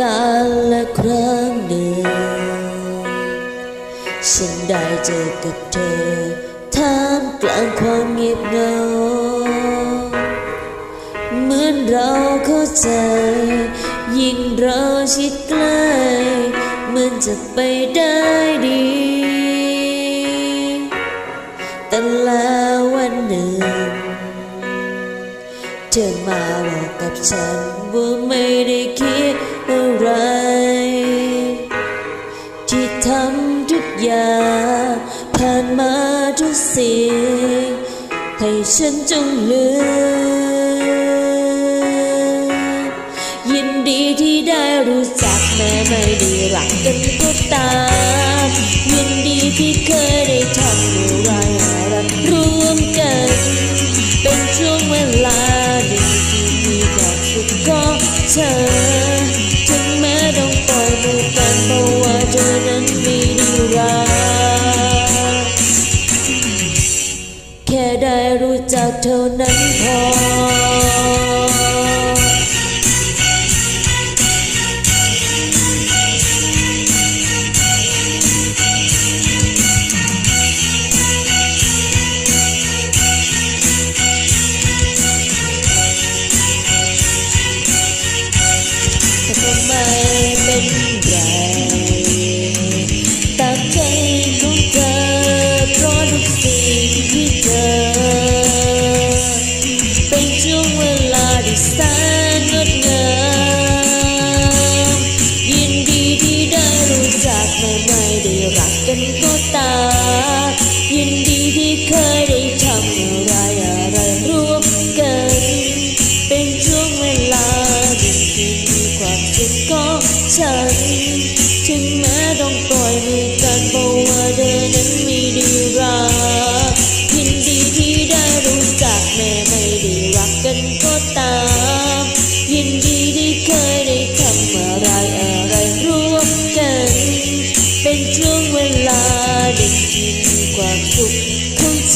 การละครั้งหนึ่งฉันได้เจอกับเธอท่ามกลางความเงียบเงา เหมือนเราเข้าใจ ยิ่งเราชิดใกล้เหมือนจะไปได้ดี แต่แล้ววันหนึ่ง เธอมาบอกกับฉันว่าไม่ได้คิด ผ่านมาทุกสิ่งให้ฉันจงลืมยินดีที่ได้รู้จักแม้ไม่ได้รักกันก็ตามยินดีที่เคยได้ทำอะไรอะไรร่วมกัน เป็นช่วงเวลาหนึ่งที่มีความสุขของเธอ รู้จักเท่านั้นพอ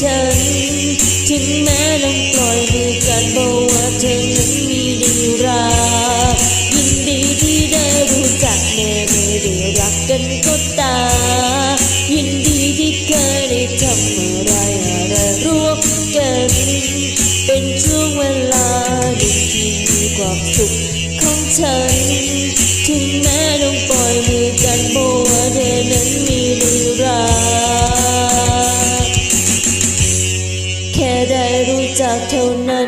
ฉัน ถึงแม้ต้องปล่อยมือกันเพราะว่าเธอนั้นมีดีรักยินดีที่ได้รู้จักแม้ไม่ได้รักกันก็ตา ยินดีที่เคยได้ทำอะไรอะไรร่วมกัน เป็นช่วงเวลาหนึ่งที่มีความสุขของฉัน ถึงแม้ต้องปล่อยมือกันเพราะว่าเธอ until now.